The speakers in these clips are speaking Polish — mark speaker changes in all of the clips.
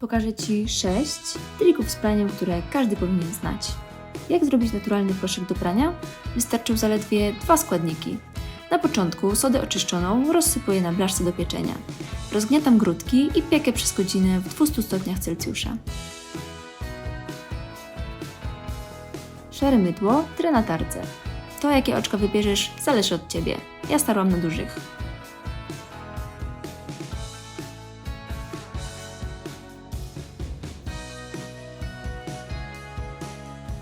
Speaker 1: Pokażę Ci 6 trików z praniem, które każdy powinien znać. Jak zrobić naturalny proszek do prania? Wystarczą zaledwie dwa składniki. Na początku sodę oczyszczoną rozsypuję na blaszce do pieczenia. Rozgniatam grudki i piekę przez godzinę w 200 stopniach Celsjusza. Szare mydło trę na tarce. To, jakie oczka wybierzesz, zależy od Ciebie. Ja starłam na dużych.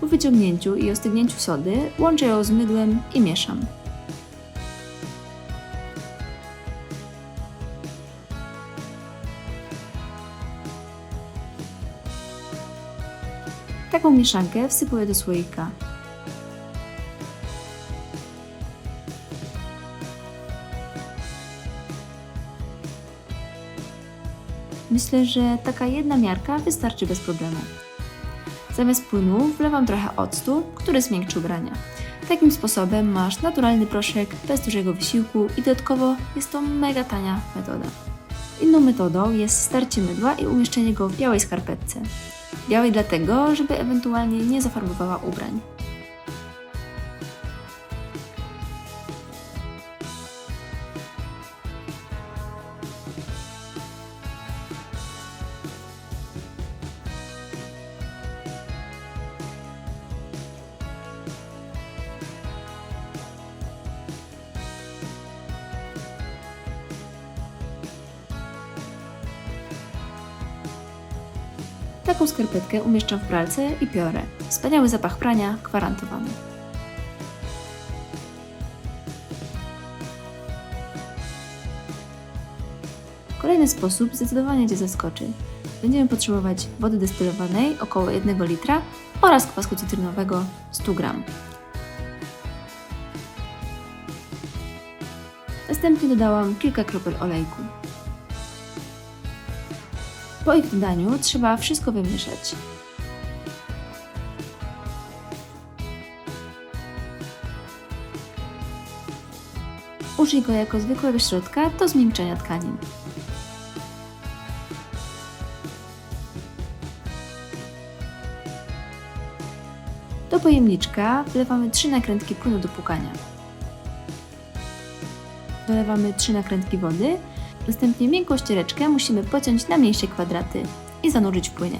Speaker 1: Po wyciągnięciu i ostygnięciu sody łączę ją z mydłem i mieszam. Taką mieszankę wsypuję do słoika. Myślę, że taka jedna miarka wystarczy bez problemu. Zamiast płynu wlewam trochę octu, który zmiękczy ubrania. Takim sposobem masz naturalny proszek bez dużego wysiłku i dodatkowo jest to mega tania metoda. Inną metodą jest starcie mydła i umieszczenie go w białej skarpetce. Białej dlatego, żeby ewentualnie nie zafarbowała ubrań. Taką skarpetkę umieszczam w pralce i piorę. Wspaniały zapach prania, gwarantowany. Kolejny sposób zdecydowanie Cię zaskoczy. Będziemy potrzebować wody destylowanej około 1 litra oraz kwasku cytrynowego 100 gram. Następnie dodałam kilka kropel olejku. Po ich dodaniu trzeba wszystko wymieszać. Użyj go jako zwykłego środka do zmiękczenia tkanin. Do pojemniczka wlewamy 3 nakrętki płynu do płukania. Dolewamy 3 nakrętki wody Następnie miękką ściereczkę musimy pociąć na mniejsze kwadraty i zanurzyć w płynie.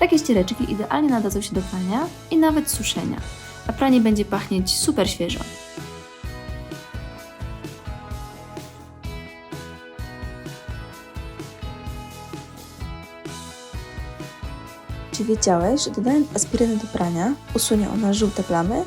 Speaker 1: Takie ściereczki idealnie nadadzą się do prania i nawet suszenia, a pranie będzie pachnieć super świeżo.
Speaker 2: Czy wiedziałeś, że dodając aspirynę do prania usunie ona żółte plamy?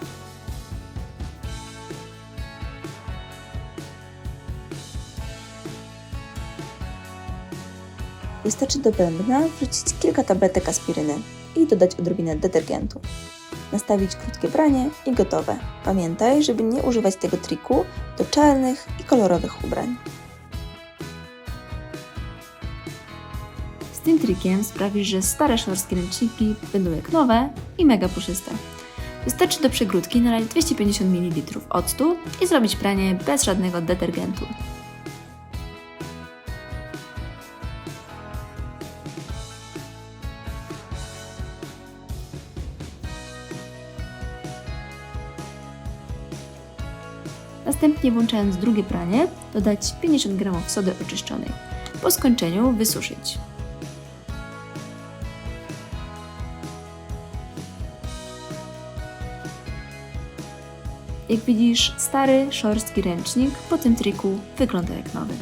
Speaker 2: Wystarczy do bębna wrzucić kilka tabletek aspiryny i dodać odrobinę detergentu. Nastawić krótkie pranie i gotowe. Pamiętaj, żeby nie używać tego triku do czarnych i kolorowych ubrań.
Speaker 1: Z tym trikiem sprawisz, że stare szorstkie ręczniki będą jak nowe i mega puszyste. Wystarczy do przegródki nalać 250 ml octu i zrobić pranie bez żadnego detergentu. Następnie włączając drugie pranie, dodać 50 g sody oczyszczonej. Po skończeniu wysuszyć. Jak widzisz, stary, szorstki ręcznik po tym triku wygląda jak nowy.